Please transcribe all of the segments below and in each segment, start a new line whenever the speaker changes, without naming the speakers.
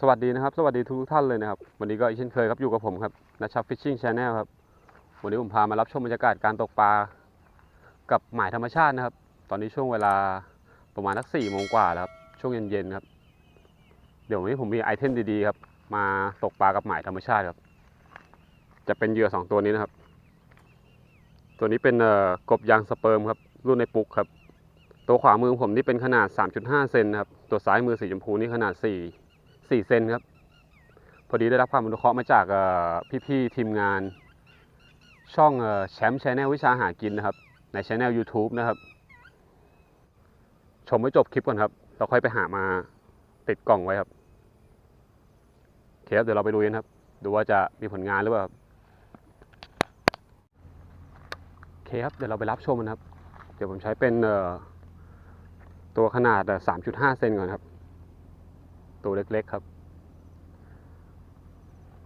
สวัสดีนะครับ สวัสดีทุกท่านเลยนะครับ วันนี้ก็อีกเช่นเคยครับอยู่กับผมครับนัชชับฟิชชิ่งชาแนลครับ วันนี้ผมพามารับชมบรรยากาศการตกปลากับหมายธรรมชาตินะครับ ตอนนี้ช่วงเวลาประมาณสักสี่โมงกว่าแล้วครับช่วงเย็นๆครับ เดี๋ยววันนี้ผมมีไอเทมดีๆครับ มาตกปลากับหมายธรรมชาติครับ จะเป็นเหยื่อสองตัวนี้นะครับ ตัวนี้เป็นกบยางสเปิร์มครับ รุ่นในปุกครับ ตัวขวามือผมนี่เป็นขนาด 3.5 เซนนะครับ ตัวซ้ายมือสีชมพูนี่ขนาด 4 4เซนครับ พอดีได้รับความอนุเคราะห์มาจากพี่ๆทีมงาน ช่องแชมป์ชแนลวิชาหากินนะครับ ในช anel YouTube นะครับ ชมไว้จบคลิปก่อนครับ เราค่อยไปหามาติดกล่องไว้ครับเคครับเดี๋ยวเราไปดูกันครับ ดูว่าจะมีผลงานหรือเปล่าเคครับเดี๋ยวเราไปรับชมกันครับ เดี๋ยวผมใช้เป็นตัวขนาด 3.5 เซนก่อนครับ ตัวเล็กๆครับ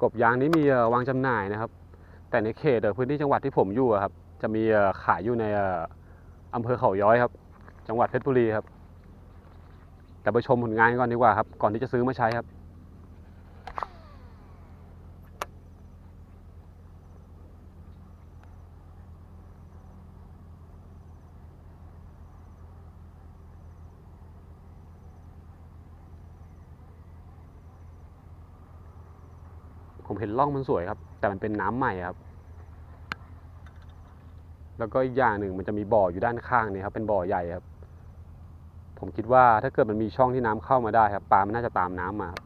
กบยางนี้มีวางจำหน่ายนะครับ แต่ในเขตเอ่อพื้นที่จังหวัดที่ผมอยู่ครับ จะมีขายอยู่ในเอ่ออำเภอเขาย้อยครับ จังหวัดเพชรบุรีครับ แต่ไปชมผลงานก่อนดีกว่าครับ ก่อนที่จะซื้อมาใช้ครับ ผมเห็นร่องมันสวยครับ แต่มันเป็นน้ำใหม่ครับ แล้วก็อีกอย่างหนึ่งมันจะมีบ่ออยู่ด้านข้างนี่ครับ เป็นบ่อใหญ่ครับ ผมคิดว่าถ้าเกิดมันมีช่องที่น้ำเข้ามาได้ครับปลามันน่าจะตามน้ำมาครับ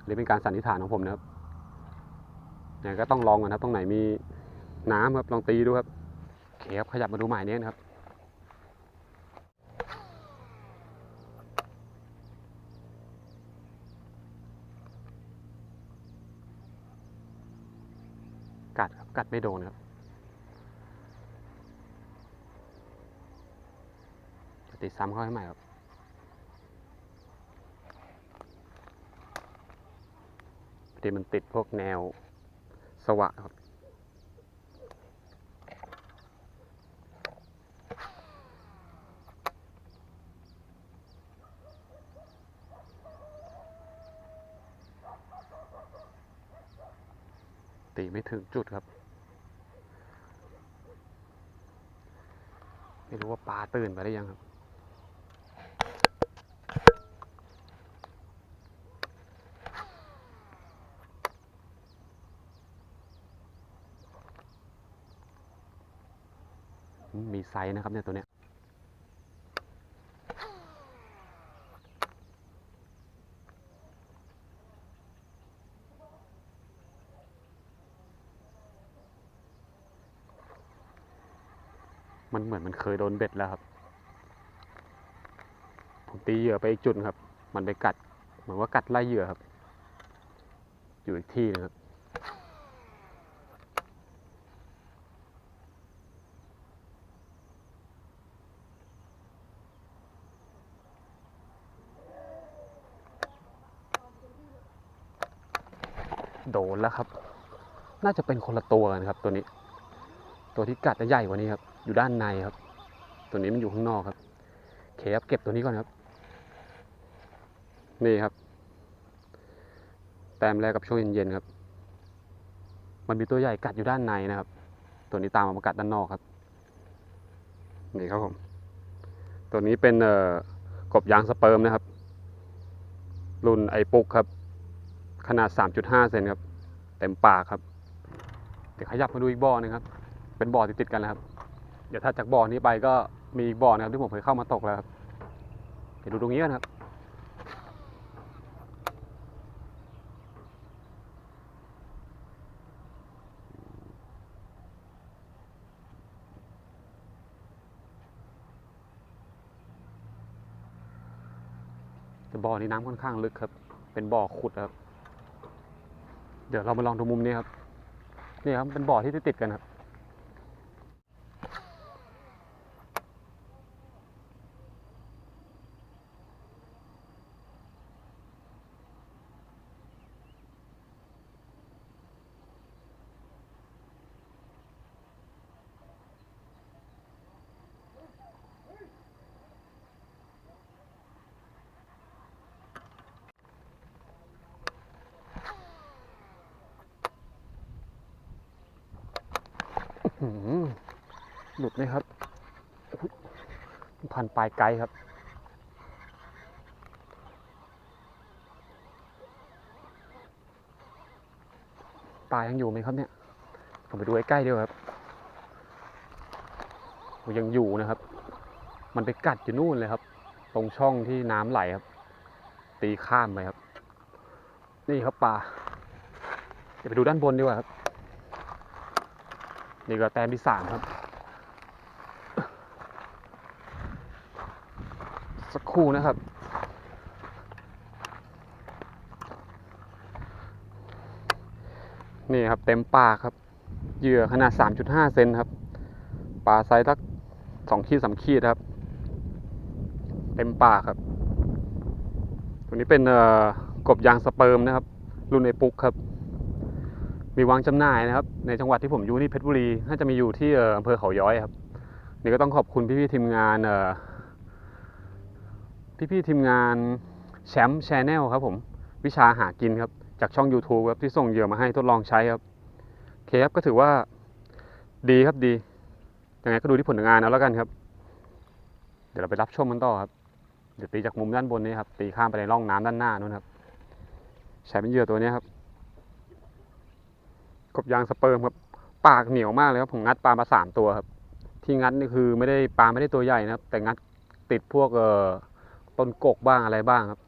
อันนี้เป็นการสันนิษฐานของผมนะครับยังไงก็ต้องลองกันครับ ตรงไหนมีน้ำครับลองตีดูครับโอเคครับขยับมาดูหมายนี้นะครับ กัดไม่โดนครับตีซ้ำเข้าให้ใหม่ครับพอดีมันติดพวกแนวสวะครับตีไม่ถึงจุดครับ ไม่รู้ว่าปลา ตื่นไปได้ยังครับ มีไซส์นะครับเนี่ยตัวเนี้ย มันเหมือนมันเคยโดนเบ็ดแล้วครับ ผมตีเหยื่อไปอีกจุดครับ มันไปกัด เหมือนว่ากัดไล่เหยื่อครับ อยู่อีกที่นะครับโดนแล้วครับ น่าจะเป็นคนละตัวกันครับ ตัวนี้ ตัวที่กัดจะใหญ่กว่านี้ครับ อยู่ด้านในครับ ตัวนี้มันอยู่ข้างนอกครับเคครับเก็บตัวนี้ก่อนครับ นี่ครับ แต้มแรกกับช่วงเย็นๆครับ มันมีตัวใหญ่กัดอยู่ด้านในนะครับ ตัวนี้ตามมากัดด้านนอกครับ นี่ครับผม ตัวนี้เป็นเอ่อกบยางสเปิร์มนะครับ รุ่นไอปุกครับ ขนาด 3.5 เซนครับ เต็มปากครับ เดี๋ยวขยับมาดูอีกบ่อหนึงครับ เป็นบ่อติดๆกันแล้วครับ เดี๋ยวถ้าจากบ่อนี้ไปก็มีอีกบ่อนะครับที่ผมเคยเข้ามาตกแล้วครับเดี๋ยวดูตรงนี้กันครับแต่บ่อนี้น้ำค่อนข้างลึกครับ เป็นบ่อขุดครับ เดี๋ยวเรามาลองดูมุมนี้ครับ นี่ครับ เป็นบ่อที่ติดกันครับ หลุดไหมครับพันปลายไกลครับ ปลายังอยู่ไหมครับเนี่ย ผมไปดูใกล้ๆดีกว่าครับยังอยู่นะครับ มันไปกัดอยู่นู่นเลยครับ ตรงช่องที่น้ำไหลครับ ตีข้ามไปครับ นี่ครับปลา เดี๋ยวไปดูด้านบนดีกว่าครับ นี่ก็แต้มที่สามครับ สักครู่นะครับนี่ครับเต็มปากครับ เหยื่อขนาด 3.5 เซนครับ ปลาไซส์สักสองขีดสามขีดครับ เต็มปากครับ ตัวนี้เป็นกบยางสเปิร์มนะครับ รุ่นไอปุกครับ มีวางจำหน่ายนะครับ ในจังหวัดที่ผมอยู่นี่เพชรบุรีน่าจะมีอยู่ที่อำเภอเขาย้อยครับ นี่ก็ต้องขอบคุณพี่ๆทีมงานเอ่อพี่ๆทีมงานแชมป์ชแนลครับผมวิชาหากินครับ จากช่อง YouTube ครับที่ส่งเหยื่อมาให้ทดลองใช้ครับเคครับก็ถือว่าดีครับดียังไงก็ดูที่ผลงานเอาแล้วกันครับ เดี๋ยวเราไปรับชมกันต่อครับ เดี๋ยวตีจากมุมด้านบนนี้ครับ ตีข้ามไปในร่องน้ำด้านหน้านู้นครับ ใช้เป็นเหยื่อตัวนี้ครับ กบยางสเปิร์มครับ ปากเหนียวมากเลยครับผมงัดปลามาสามตัวครับ ที่งัดนี่คือไม่ได้ปลาไม่ได้ตัวใหญ่นะครับ แต่งัดติดพวกเอ่อต้นกกบ้างอะไรบ้างครับ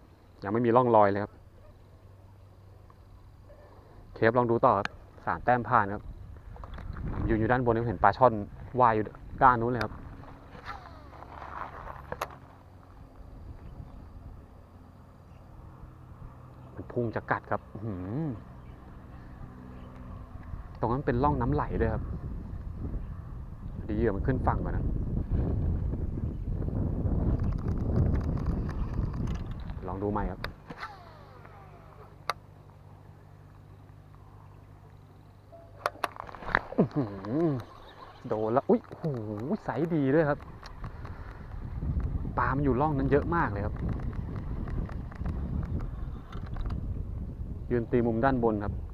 ยังไม่มีร่องรอยเลยครับ เคฟลองดูต่อครับสามแต้มผ่านครับผมยืนอยู่ด้านบนนี่เห็นปลาช่อนว่ายอยู่ด้านนู้นเลยครับมันพุ่งจะกัดครับ อื ตรงนั้นเป็นร่องน้ำไหลด้วยครับดีเหยื่อมันขึ้นฝั่งก่อนนะลองดูใหม่ครับโดนแล้ว อุ้ยโอ้โหใสดีด้วยครับ ปลามันอยู่ร่องนั้นเยอะมากเลยครับ ยืนตีมุมด้านบนครับ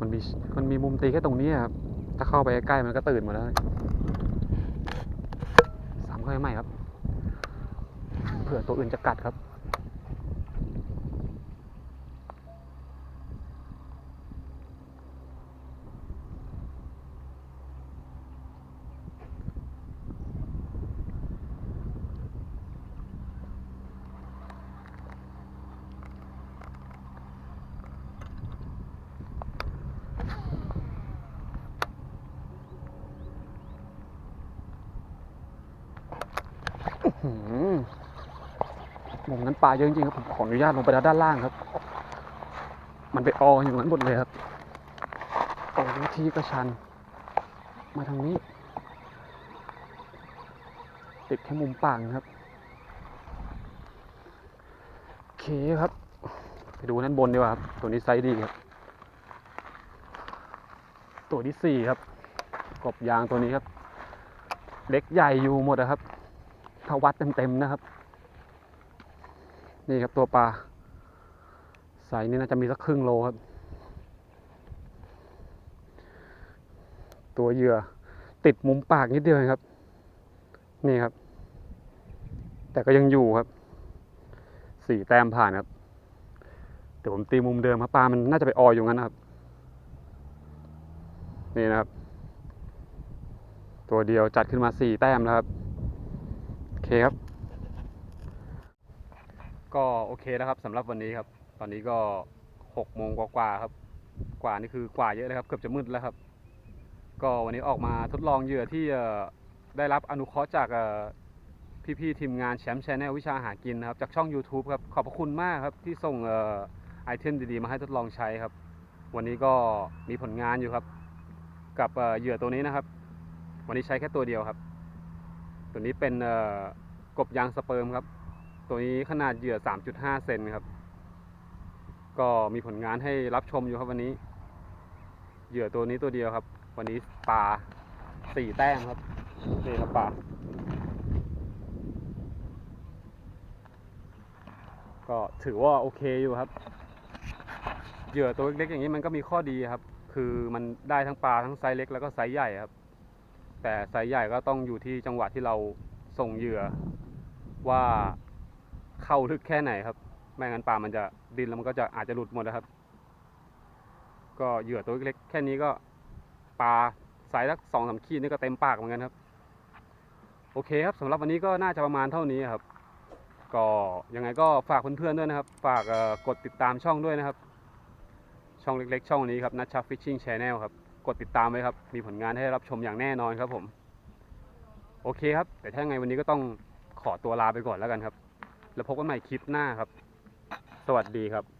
มันมีมันมีมุมตีแค่ตรงนี้ครับ ถ้าเข้าไปใกล้มันก็ตื่นหมดแล้วสามเข้าไปใหม่ครับ เผื่อตัวอื่นจะกัดครับ หื มมุมนั้นปลาเยอะจริงครับผมขออนุญาตลงไปด้านล่างครับ มันไปอออยู่นั้นหมดเลยครับโอ้วิธีกระชัน มาทางนี้ ติดแค่มุมปากครับโอเคครับ ไปดูด้นบนดีกว่าครับ ตัวนี้ไซส์ดีครับ ตัวที่สี่ครับ กบยางตัวนี้ครับ เล็กใหญ่อยู่หมดนะครับ ถ้าวัดเต็มๆนะครับ นี่ครับตัวปลาไซส์นี้น่าจะมีสักครึ่งโลครับ ตัวเหยื่อติดมุมปากนิดเดียวครับ นี่ครับ แต่ก็ยังอยู่ครับสี่แต้มผ่านครับเดี๋ยวผมตีมุมเดิมครับปลามันน่าจะไปออยอยู่งั้นนะครับ นี่นะครับ ตัวเดียวจัดขึ้นมาสี่แต้มแล้วครับ เคครับ ก็โอเคนะครับสำหรับวันนี้ครับ ตอนนี้ก็หกโมงกว่าๆครับ กว่านี่คือกว่าเยอะเลยครับ เกือบจะมืดแล้วครับ ก็วันนี้ออกมาทดลองเหยื่อที่ได้รับอนุเคราะห์จากพี่ๆทีมงานแชมป์ชแนลวิชาหากินนะครับจากช่อง YouTube ครับ ขอบพระคุณมากครับที่ส่งไอเทมดีๆ มาให้ทดลองใช้ครับ วันนี้ก็มีผลงานอยู่ครับ กับเหยื่อตัวนี้นะครับ วันนี้ใช้แค่ตัวเดียวครับ ตัวนี้เป็นกบยางสเปิร์มครับ ตัวนี้ขนาดเหยื่อ 3.5 เซนครับ ก็มีผลงานให้รับชมอยู่ครับวันนี้ เหยื่อตัวนี้ตัวเดียวครับ วันนี้ปลาสี่แต้มครับนี่ครับปลาก็ถือว่าโอเคอยู่ครับ เหยื่อตัวเล็กๆอย่างนี้มันก็มีข้อดีครับ คือมันได้ทั้งปลาทั้งไซส์เล็กแล้วก็ไซส์ใหญ่ครับ แต่ไซส์ใหญ่ก็ต้องอยู่ที่จังหวะที่เราส่งเหยื่อ ว่าเข้าลึกแค่ไหนครับไม่งั้นปลามันจะดินแล้วมันก็จะอาจจะหลุดหมดนะครับ ก็เหยื่อตัวเล็กแค่นี้ก็ปลาไซส์สักสองสามขีดนี่ก็เต็มปากเหมือนกันครับ โอเคครับสำหรับวันนี้ก็น่าจะประมาณเท่านี้ครับ ก็ยังไงก็ฝากเพื่อนๆด้วยนะครับ ฝากกดติดตามช่องด้วยนะครับ ช่องเล็กๆ ช่องนี้ครับนัชชัฟฟิชชิ่งชแนลครับ กดติดตามไว้ครับ มีผลงานให้รับชมอย่างแน่นอนครับผม โอเคครับ แต่ถ้ายังไงวันนี้ก็ต้องขอตัวลาไปก่อนแล้วกันครับ แล้วพบกันใหม่คลิปหน้าครับ สวัสดีครับ